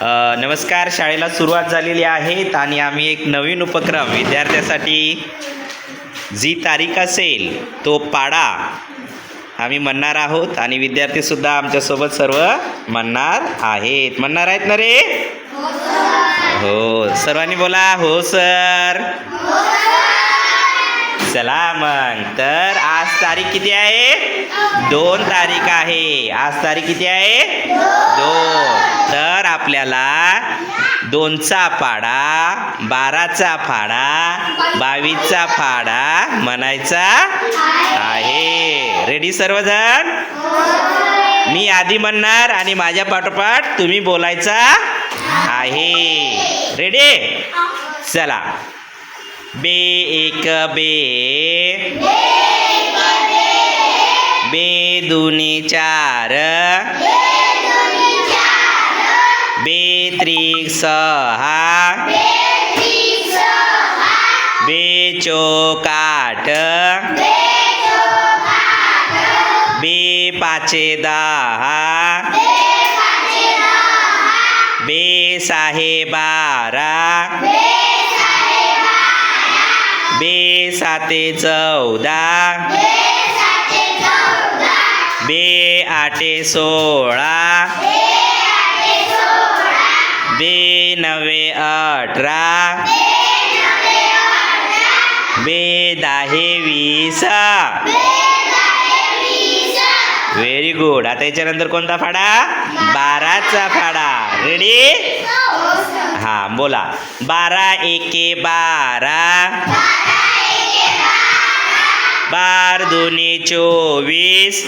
नमस्कार शाळेला सुरुवात झालेली आहे आणि आम्ही एक नवीन उपक्रम विद्यार्थ्यासाठी जी तारीख असेल तो पाडा आम्ही म्हणणार आहोत आणि विद्यार्थीसुद्धा आमच्यासोबत सर्व म्हणणार आहेत. म्हणणार आहेत ना रे? हो सर्वांनी बोला हो सर. चला मग. तर आज तारीख किती आहे? दोन तारीख आहे. आज तारीख किती आहे? दोन. दोनचा पाडा बाराचा फाडा बावीसचा फाडा म्हणायचा आहे. रेडी सर्वजण? मी आधी म्हणणार आणि माझ्या पाठोपाठ तुम्ही बोलायचा आहे. रेडी चला. बे एक बे. बे दुनी चार. बे त्रिक सहा बे चोक बे पाचे दहा बे साहे बारा बे साते चौदा. बे आठे सोळा. बे नवे अठरा. बे दहे वीस. व्हेरी गुड आता याच्यानंतर कोणता फाडा? बाराचा फाडा. रेडी हा बोला. बारा एके बारा. बार दोन्ही चोवीस.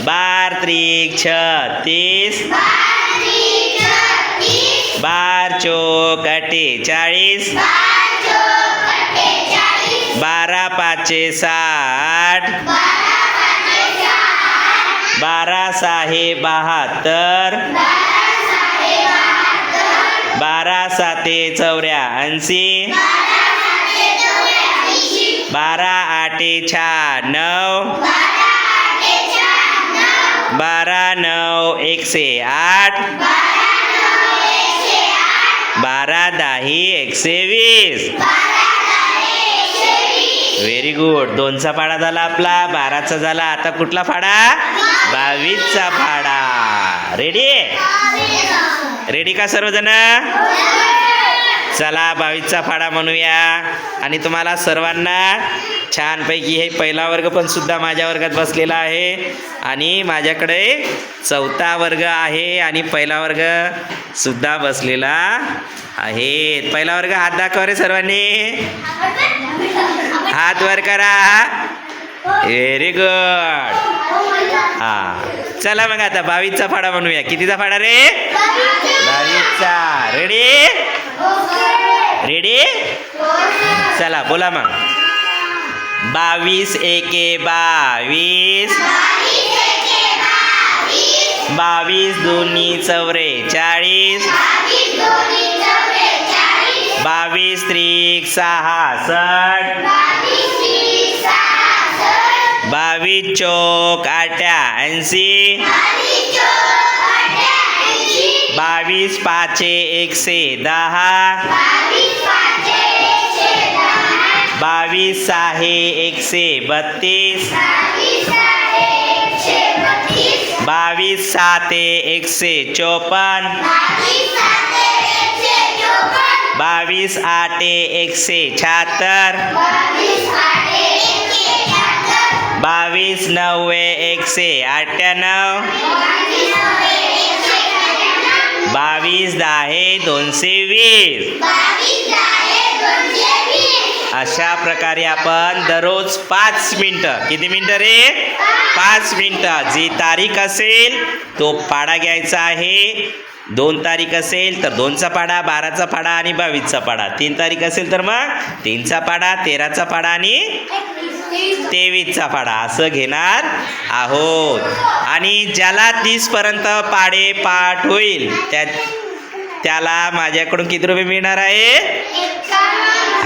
बार त्रिक छत्तीस. बार चोक अठ्ठेचाळीस बारा पाचशे साठ. बारा सहा बहात्तर. बारा साते चौऱ्याऐंशी बारा आठे शहाण्णव बारा नऊ एकशे आठ. बारा दही एकशे वीस. व्हेरी गुड दोनचा फाडा झाला आपला बाराचा झाला. आता कुठला फाडा? बावीसचा फाडा. रेडी रेडी का सर्वजण? चला बावीसचा फाडा म्हणूया. आणि तुम्हाला सर्वांना छानपैकी हे पहिला वर्ग पण सुद्धा माझ्या वर्गात बसलेला आहे. आणि माझ्याकडे चौथा वर्ग आहे आणि पहिला वर्ग सुद्धा बसलेला आहे. पहिला वर्ग हात दाखवा रे सर्वांनी. हात वर करा. व्हेरी गुड हा. चला मग आता बावीसचा फाडा म्हणूया कितीचा फाडा रे? बावीसचा. रेडी रेडी चला बोला मग. बावीस एके बावीस. बावीस दोन्ही चौवेचाळीस बावीस त्रिक सहासष्ट दहावी चौक ऐंशी. बावीस पाचे एकशे दहा. बावीस सहा एकशे बत्तीस. बावीस साते एकशे चोपन्न. बावीस आठे एकशे शहात्तर बावीस नव्वे एकशे अठ्ठ्याण्णव. बावीस दहा दोनशे वीस. अशा प्रकारे आपण दररोज पाच मिनटं. किती मिनटं रे? पाच मिनटं. जी तारीख असेल तो पाडा घ्यायचा आहे. दोन तारीख असेल तर दोनचा पाडा बाराचा पाडा आणि बावीसचा पाडा. तीन तारीख असेल तर मग तीनचा पाडा तेराचा पाडा आणि तेवीसचा पाडा. असं घेणार आहोत. आणि ज्याला तीसपर्यंत पाडे पाठ होईल त्या त्याला माझ्याकडून किती रुपये मिळणार आहे?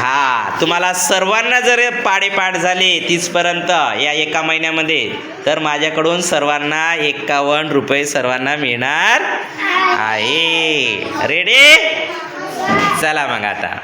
हा तुम्हाला सर्वांना जर पाडेपाठ झाले तीसपर्यंत या एका महिन्यामध्ये तर माझ्याकडून सर्वांना एकावन्न रुपये सर्वांना मिळणार आहे. रेडी चला मग आता.